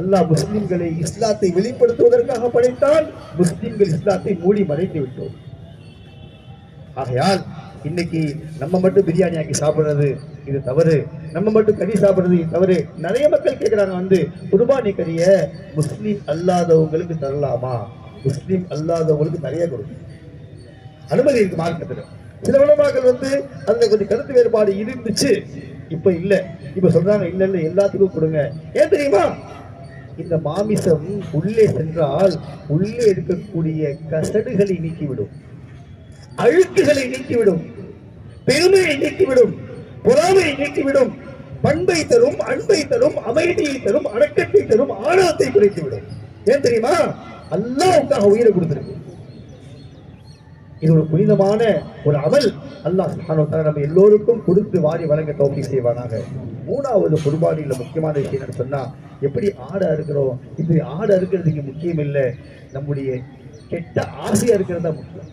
அல்லாஹ் முஸ்லிம்களை இஸ்லாத்தை வெளிப்படுத்துவதற்காக படைத்தால் முஸ்லிம்கள் இஸ்லாத்தை மூடி மறைத்து விட்டோம். ஆகையால் இன்னைக்கு நம்ம மட்டும் பிரியாணி ஆக்கி சாப்பிடுறது இது தவறு. நம்ம மட்டும் கறி சாப்பிடுறது இது தவறு. நிறைய மக்கள் கேட்குறாங்க வந்து குர்பானி கறியை முஸ்லீம் அல்லாதவங்களுக்கு தரலாமா? முஸ்லீம் அல்லாதவங்களுக்கு நிறைய கொடுக்கும் அனுமதி இருக்கு மார்க்கத்தில். சில உலமாக்கள் வந்து அந்த கொஞ்சம் கருத்து வேறுபாடு இருந்துச்சு. இப்போ இல்லை. இப்ப சொல்றாங்க இல்லை இல்லை எல்லாத்துக்கும் கொடுங்க. ஏன் தெரியுமா? இந்த மாமிசம் உள்ளே சென்றால் உள்ளே இருக்கக்கூடிய கசடுகளை நீக்கிவிடும். அழுக்குகளை நீக்கிவிடும். பெருமையை நீக்கிவிடும். பொறாமையை நீக்கிவிடும். பண்பை தரும் அன்பை தரும் அமைதியை தரும் அடக்கத்தை தரும் ஆணவத்தை குறைத்துவிடும். ஏன் தெரியுமா? அல்லாவுக்காக உயிரை கொடுத்திருக்கு. இது ஒரு புனிதமான ஒரு அமல். அல்லாஹ் சுப்ஹானஹு நம்ம எல்லோருக்கும் கொடுத்து வாரி வழங்க தோப்பி செய்வானாக. மூணாவது குர்பானியில் முக்கியமான விஷயம் என்ன சொன்னா எப்படி ஆடை அறுக்கிறோம்? இது ஆடை இருக்கிறதுக்கு முக்கியம் இல்லை. நம்முடைய கெட்ட ஆசையா இருக்கிறதா முக்கியம்.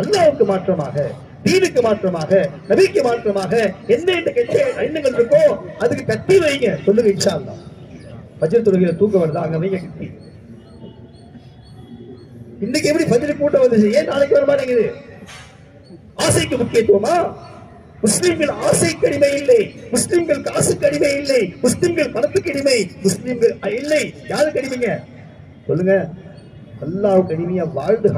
அல்லாவுக்கு மாற்றமாக தீனுக்கு மாற்றமாக நபிக்கு மாற்றமாக எந்த எந்த கெட்ட எண்ணங்கள் இருக்கோ அதுக்கு கட்டி வைங்க. சொல்லுங்க இன்ஷா அல்லாஹ். பஜ்ர் தொழுகையில் தூக்க வருதா? அங்கே வைங்க கட்டி. இன்னைக்கு எப்படி பஜ்ர் கூட்டம் வந்துச்சு? ஏன் நாளைக்கு வர மாட்டேங்குது ஆசைக்கு முக்கியத்துவமா? முஸ்லிம்கள் ஆசை கடிமை இல்லை. முஸ்லிம்கள் காசு கடிமை இல்லை. முஸ்லிம்கள் பணத்துக்கு அடிமை. முஸ்லிம்கள் இல்லை யாரு கடிமைங்க சொல்லுங்க. அல்லாஹ் கடிமையா வாழ்ந்து